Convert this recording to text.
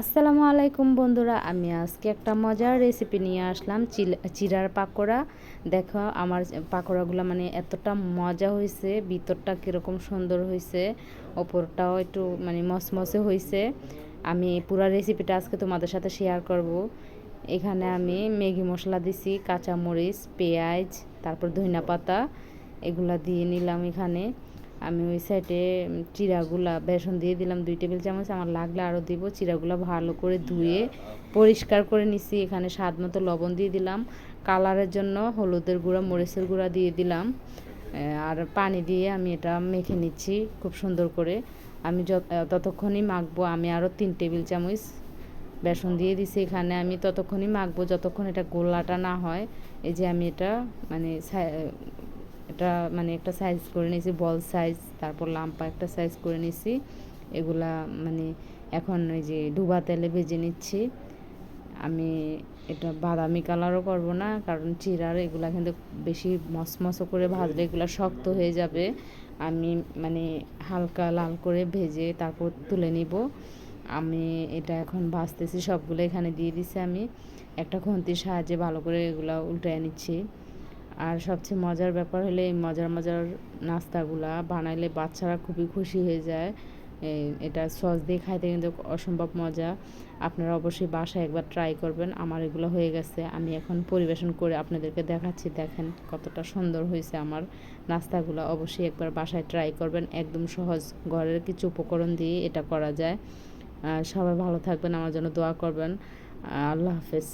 আসসালামু আলাইকুম বন্ধুরা, আমি আজকে একটা মজার রেসিপি নিয়ে আসলাম চিরার পাকোড়া। দেখো আমার পাকোড়াগুলো মানে এতটা মজা হয়েছে, ভিতরটা কীরকম সুন্দর হয়েছে, ওপরটাও একটু মানে মসমসে হয়েছে। আমি পুরা রেসিপিটা আজকে তোমাদের সাথে শেয়ার করব। এখানে আমি ম্যাগি মশলা দিছি, কাঁচামরিচ, পেঁয়াজ, তারপর ধনিয়া পাতা, এগুলা দিয়ে নিলাম এখানে। আমি ওই সাইডে চিরাগুলা, বেসন দিয়ে দিলাম, দুই টেবিল চামচ। আমার লাগলে আরও দিব। চিরাগুলা ভালো করে ধুয়ে পরিষ্কার করে নিছি। এখানে স্বাদ মতো লবণ দিয়ে দিলাম। কালারের জন্য হলুদের গুঁড়া, মরিচের গুঁড়া দিয়ে দিলাম। আর পানি দিয়ে আমি এটা মেখে নিচ্ছি খুব সুন্দর করে। আমি ততক্ষণই মাখবো। আমি আরও তিন টেবিল চামচ বেসন দিয়ে দিছি এখানে। আমি ততক্ষণই মাখবো, যতক্ষণ এটা গোলাটা না হয়। এই যে আমি এটা মানে এটা মানে একটা সাইজ করে নিয়েছি বল সাইজ তারপর লাম্পা একটা সাইজ করে নিয়েছি। এগুলা মানে এখন ওই যে ডুবা তেলে ভেজে নিচ্ছি। আমি এটা বাদামি কালারও করব না, কারণ চিরার এগুলা কিন্তু বেশি মসমসো করে ভাজলে এগুলো শক্ত হয়ে যাবে। আমি মানে হালকা লাল করে ভেজে তারপর তুলে নিব। আমি এটা এখন ভাজতেছি, সবগুলো এখানে দিয়ে দিছি আমি। একটা খুন্তির সাহায্যে ভালো করে এগুলো উল্টায় নিচ্ছি। আর সবচেয়ে মজার ব্যাপার হলে এই মজার মজার নাস্তাগুলা বানাইলে বাচ্চারা খুবই খুশি হয়ে যায়। এটা সস দিয়ে খাইতে কিন্তু অসম্ভব মজা। আপনারা অবশ্যই বাসায় একবার ট্রাই করবেন। আমার এগুলো হয়ে গেছে। আমি এখন পরিবেশন করে আপনাদেরকে দেখাচ্ছি। দেখেন কতটা সুন্দর হয়েছে আমার নাস্তাগুলো। অবশ্যই একবার বাসায় ট্রাই করবেন। একদম সহজ ঘরের কিছু উপকরণ দিয়ে এটা করা যায়। সবাই ভালো থাকবেন। আমার জন্য দোয়া করবেন। আল্লাহ হাফেজ।